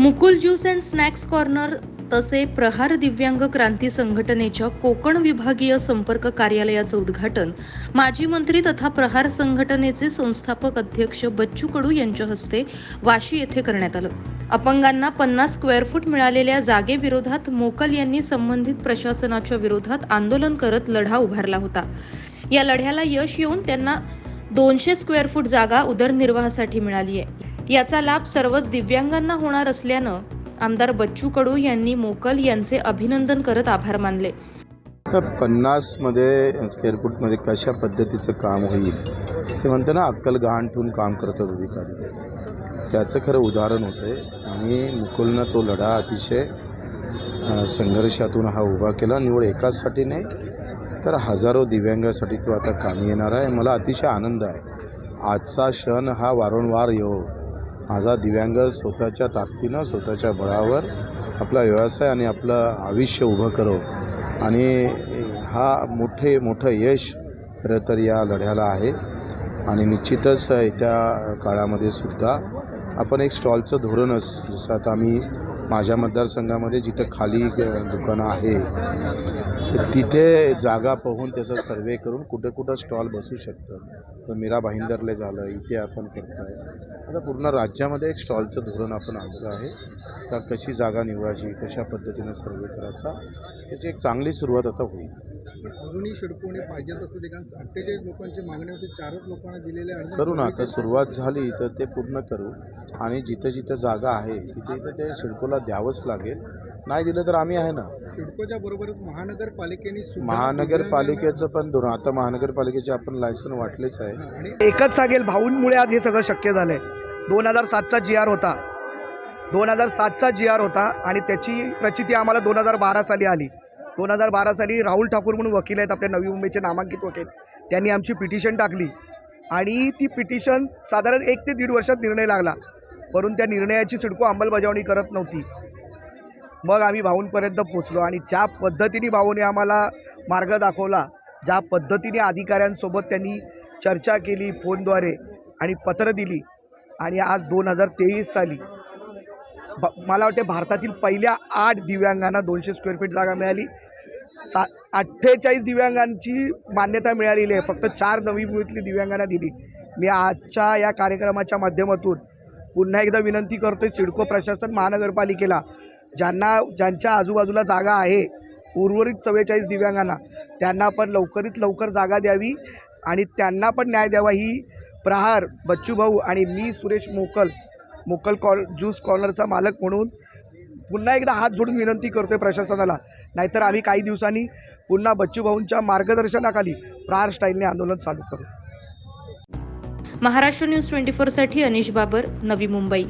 Mukul juice and snacks corner तसे प्रहार दिव्यांग क्रांती संघटनेच्या कोकण विभागीय संपर्क कार्यालयाचं उद्घाटन माजी मंत्री तथा प्रहार संघटनेचे संस्थापक अध्यक्ष बच्चू कडू यांच्या हस्ते वाशी येथे करण्यात आलं. अपंगांना पन्नास स्क्वेअर फूट मिळालेल्या जागेविरोधात मोकल यांनी संबंधित प्रशासनाच्या विरोधात आंदोलन करत लढा उभारला होता. या लढ्याला यश येऊन त्यांना दोनशे स्क्वेअर फूट जागा उदरनिर्वाहासाठी मिळाली आहे. याचा लाभ सर्वच दिव्यांगांना होणार असल्यानं आमदार बच्चू कडू यांनी मोकल यांचे अभिनंदन करत आभार मानले. तर पन्नासमध्ये स्क्वेअरफूटमध्ये कशा पद्धतीचं काम होईल? ते म्हणतं ना अक्कल गहाण ठेवून काम करतात अधिकारी. त्याचं खरं उदाहरण होतं आहे आणि मुकुलनं तो लढा अतिशय संघर्षातून हा उभा केला. निवड एकाचसाठी नाही तर हजारो दिव्यांगासाठी तो आता कामी येणार आहे. मला अतिशय आनंद आहे. आजचा क्षण हा वारंवार येऊ माझा दिव्यांग स्वतःच्या ताकदीनं स्वतःच्या बळावर आपला व्यवसाय आणि आपलं आयुष्य उभं करो. आणि हा मोठे मोठं यश खरं तर या लढ्याला आहे. आणि निश्चितच येत्या काळामध्ये सुद्धा आपण एक स्टॉलचं धोरणच जसं आता आम्ही माझ्या मतदारसंघामध्ये जिथं खाली दुकानं आहे तर तिथे जागा पाहून त्याचा सर्वे करून कुठं कुठं स्टॉल बसू शकतं. तर मीरा भाईंदरले झालं इथे आपण करतो आहे आता पूर्ण राज्यामध्ये एक स्टॉलचं धोरण आपण आणलं आहे. तर कशी जागा निवडायची कशा पद्धतीनं सर्वे करायचा त्याची एक चांगली सुरुवात आता होईल. अजूनही शिडकोने पाहिजे तसं ते कारण अठ्ठेचाळीस लोकांची मागणी होती चारच लोकांना दिलेले आहे. करू ना आता सुरुवात झाली तर ते पूर्ण करू. आणि जिथं जिथं जागा आहे तिथे तिथं ते सिडकोला द्यावंच लागेल. नाही दिलं तर आम्ही आहे ना. सिडकोच्या बरोबरच महानगरपालिकेने महानगरपालिकेचं पण धोरण आता महानगरपालिकेचे आपण लायसन वाटलेच आहे. आणि एकच सांगेल भाऊंमुळे आज हे सगळं शक्य झालं आहे दोन हजार सातचा जी आर होता. दोन हजार सातचा जी आर होता आणि त्याची प्रचिती आम्हाला दोन हजार बारा साली आली. दोन हजार बारा साली राहुल ठाकूर म्हणून वकील आहेत आपल्या नवी मुंबईचे नामांकित वकील. त्यांनी आमची पिटिशन टाकली. आणि ती पिटिशन साधारण एक ते दीड वर्षात निर्णय लागला. परंतु त्या निर्णयाची सिडको अंमलबजावणी करत नव्हती. मग आम्ही भाऊंपर्यंत पोचलो आणि ज्या पद्धतीने भाऊने आम्हाला मार्ग दाखवला ज्या पद्धतीने अधिकाऱ्यांसोबत त्यांनी चर्चा केली फोनद्वारे आणि पत्र दिली आणि आज दोन हजार तेवीस साली ब मला वाटते भारतातील पहिल्या आठ दिव्यांगांना दोनशे स्क्वेअर फीट जागा मिळाली. सा अठ्ठेचाळीस दिव्यांगांची मान्यता मिळालेली आहे. फक्त चार नवी मुळीतली दिव्यांगांना दिली. मी आजच्या या कार्यक्रमाच्या माध्यमातून पुन्हा एकदा विनंती करतो आहे सिडको प्रशासन महानगरपालिकेला ज्यांना ज्यांच्या आजूबाजूला जागा आहे उर्वरित चव्वेचाळीस दिव्यांगांना त्यांना पण लवकरीत लवकर जागा द्यावी आणि त्यांना पण न्याय द्यावा ही प्रहार बच्चूभाऊ आणि मी सुरेश मोकल मोकल कॉल ज्यूस कॉर्नरचा मालक म्हणून पुन्हा एकदा हात जोडून विनंती करतो आहे प्रशासनाला. नाहीतर आम्ही काही दिवसांनी पुन्हा बच्चू भाऊंच्या मार्गदर्शनाखाली प्रहार स्टाईलने आंदोलन चालू करू. महाराष्ट्र न्यूज ट्वेंटी फोरसाठी अनिश बाबर नवी मुंबई.